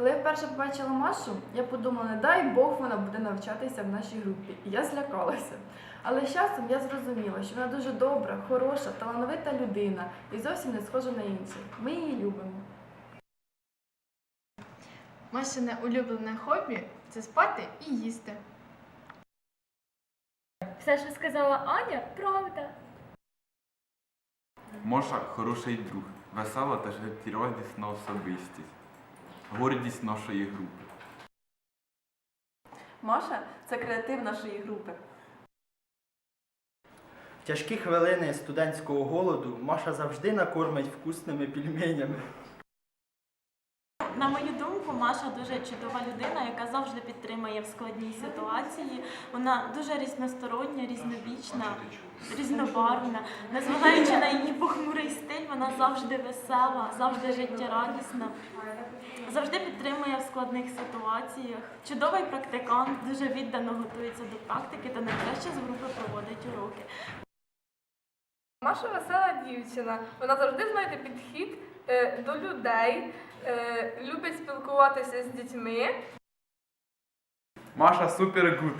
Коли я вперше побачила Машу, я подумала, не дай Бог вона буде навчатися в нашій групі. І я злякалася. Але з часом я зрозуміла, що вона дуже добра, хороша, талановита людина і зовсім не схожа на інших. Ми її любимо. Машине улюблене хобі це спати і їсти. Все, що сказала Аня, правда. Моша хороший друг, весела та життєрадісна особистість, гордість нашої групи. Маша це креатив нашої групи. В тяжкі хвилини студентського голоду Маша завжди накормить вкусними пельменями. На мою думку, Маша дуже чудова людина, яка завжди підтримує в складній ситуації. Вона дуже різностороння, різнобічна, різнобарвна. Незважаючи на її похмурий стиль, вона завжди весела, завжди життєрадісна, завжди підтримує в складних ситуаціях. Чудовий практикант, дуже віддано готується до практики та найкраще з групи проводить уроки. Маша весела дівчина. Вона завжди знайде підхід е, до людей, е, любить спілкуватися з дітьми. Маша супер гуд,